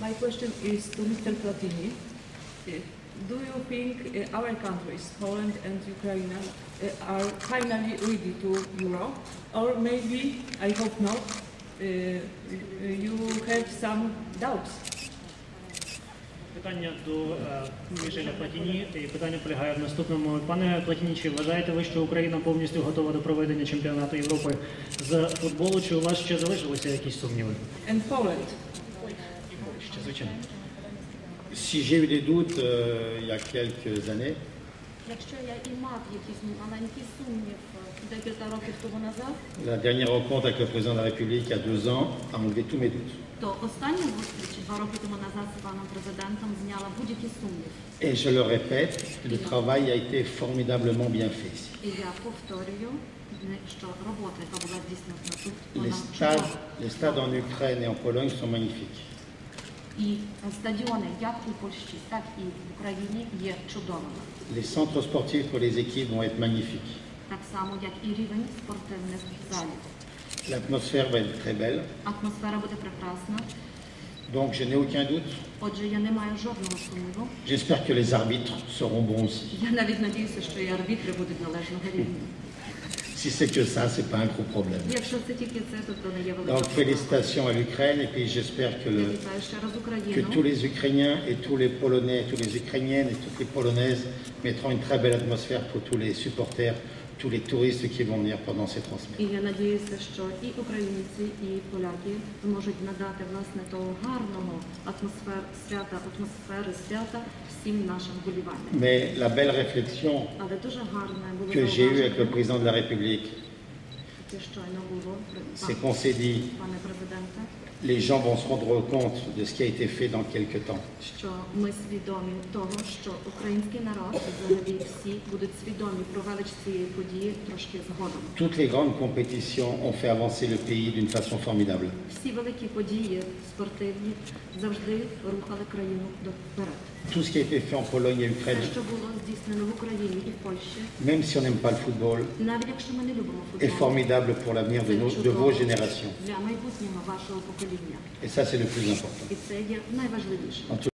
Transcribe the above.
My question is to Mr. Platini. Uh, Do you think uh, our countries, Poland and Ukraine, uh, are finally ready to Euro? Or maybe, I hope not, you have some doubts? Питання до е, Мішеля Платіні. І питання полягає в наступному. Пане Платіні, чи вважаєте ви, що Україна повністю готова до проведення чемпіонату Європи з футболу? Чи у вас ще залишилися якісь сумніви? And Poland? Si j'ai eu des doutes euh, il y a quelques années, la dernière rencontre avec le président de la République il y a deux ans a enlevé tous mes doutes. Et je le répète, le travail a été formidablement bien fait. Les stades, les stades en Ukraine et en Pologne sont magnifiques. І стадіони, як у Польщі, так і в Україні, є чудовими. Les centres sportifs pour les équipes vont être magnifiques. Так само, як і рівень спортивних залів. L'atmosphère va être très belle. Атмосфера буде прекрасна. Donc je n'ai aucun doute. Отже, я не маю жодного сумніву. J'espère que les arbitres seront bons aussi. Я навіть надіюся, що і арбітри будуть належного рівня. Si c'est que ça, c'est pas un gros problème. Donc félicitations à l'Ukraine et puis j'espère que, que tous les Ukrainiens et tous les Polonais, et toutes les Ukrainiennes et toutes les Polonaises mettront une très belle atmosphère pour tous les supporters, tous les touristes qui vont venir pendant ces transmissions. Mais la belle réflexion que j'ai eue avec le président de la République, c'est qu'on s'est dit, les gens vont se rendre compte de ce qui a été fait dans quelques temps. Toutes les grandes compétitions ont fait avancer le pays d'une façon formidable. Tout ce qui a été fait en Pologne et Ukraine, même si on n'aime pas le football, est formidable pour l'avenir de, vos générations. для майбутнього вашого покоління. Et ça, c'est le plus important. І це є найважливіше. En tout